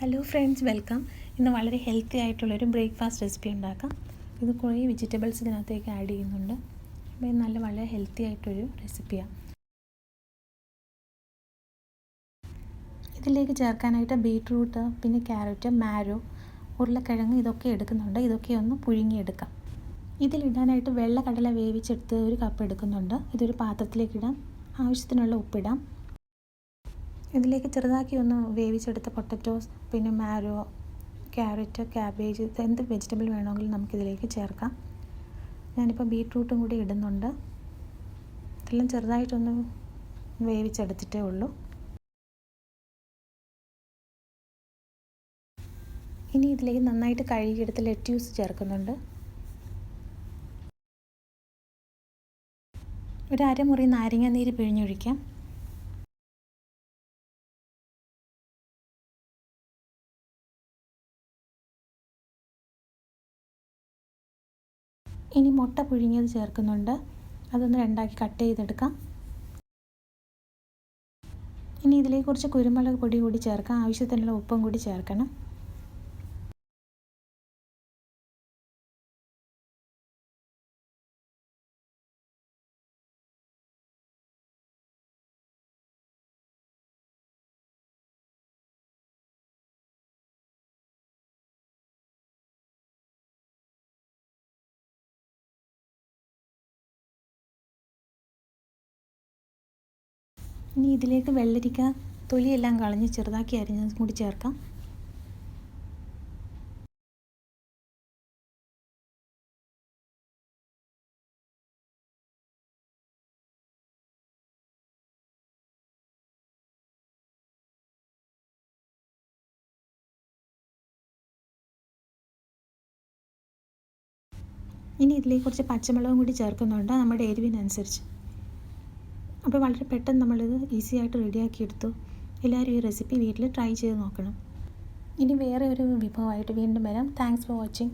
Hello friends welcome ഇന്ന് വളരെ healthy ആയിട്ടുള്ളൊരു ബ്രേക്ക്ഫാസ്റ്റ് റെസിപ്പി ഉണ്ടാക്കാം. ഇത് കുറേ വെജിറ്റബിൾസ് ഇതിനകത്തേക്ക് ആഡ് ചെയ്യുന്നുണ്ട്. അപ്പോൾ ഇത് നല്ല വളരെ ഹെൽത്തി ആയിട്ടൊരു റെസിപ്പിയാണ് ഇതിലേക്ക് ചേർക്കാനായിട്ട് ബീട്രൂട്ട് പിന്നെ ക്യാരറ്റ് മാരോ ഉരുളക്കിഴങ്ങ് ഇതൊക്കെ എടുക്കുന്നുണ്ട്. ഇതൊക്കെ ഒന്ന് പുഴുങ്ങിയെടുക്കാം. ഇതിലിടാനായിട്ട് വെള്ളക്കടല വേവിച്ചെടുത്ത് ഒരു കപ്പ് എടുക്കുന്നുണ്ട്. ഇതൊരു പാത്രത്തിലേക്ക് ഇടാം. ആവശ്യത്തിനുള്ള ഉപ്പിടാം. ഇതിലേക്ക് ചെറുതാക്കി ഒന്ന് വേവിച്ചെടുത്ത പൊട്ടറ്റോസ് പിന്നെ മാരോ ക്യാരറ്റ് ക്യാബേജ് എന്ത് വെജിറ്റബിൾ വേണമെങ്കിലും നമുക്കിതിലേക്ക് ചേർക്കാം. ഞാനിപ്പോൾ ബീട്രൂട്ടും കൂടി ഇടുന്നുണ്ട്. ഇതെല്ലാം ചെറുതായിട്ടൊന്ന് വേവിച്ചെടുത്തിട്ടേ ഉള്ളൂ. ഇനി ഇതിലേക്ക് നന്നായിട്ട് കഴുകിയെടുത്ത് ലെറ്റ്യൂസ് ചേർക്കുന്നുണ്ട്. ഒരു അരമുറി നാരങ്ങ നീര് പിഴിഞ്ഞൊഴിക്കാം. ഇനി മുട്ട പുഴുങ്ങിയത് ചേർക്കുന്നുണ്ട്. അതൊന്ന് രണ്ടാക്കി കട്ട് ചെയ്തെടുക്കാം. ഇനി ഇതിലേക്ക് കുറച്ച് കുരുമുളക് പൊടി കൂടി ചേർക്കാം. ആവശ്യത്തിനുള്ള ഉപ്പും കൂടി ചേർക്കണം. ഇനി ഇതിലേക്ക് വെള്ളരിക്ക തൊലിയെല്ലാം കളഞ്ഞ് ചെറുതാക്കി അരിഞ്ഞതും കൂടി ചേർക്കാം. ഇനി ഇതിലേക്ക് കുറച്ച് പച്ചമുളകും കൂടി ചേർക്കുന്നുണ്ട്. നമ്മുടെ എരിവിനനുസരിച്ച്. അപ്പോൾ വളരെ പെട്ടെന്ന് നമ്മളിത് ഈസി ആയിട്ട് റെഡിയാക്കി എടുത്തു. എല്ലാവരും ഈ റെസിപ്പി വീട്ടിൽ ട്രൈ ചെയ്ത് നോക്കണം. ഇനി വേറെ ഒരു വിഭവമായിട്ട് വീണ്ടും വരാം. Thanks for watching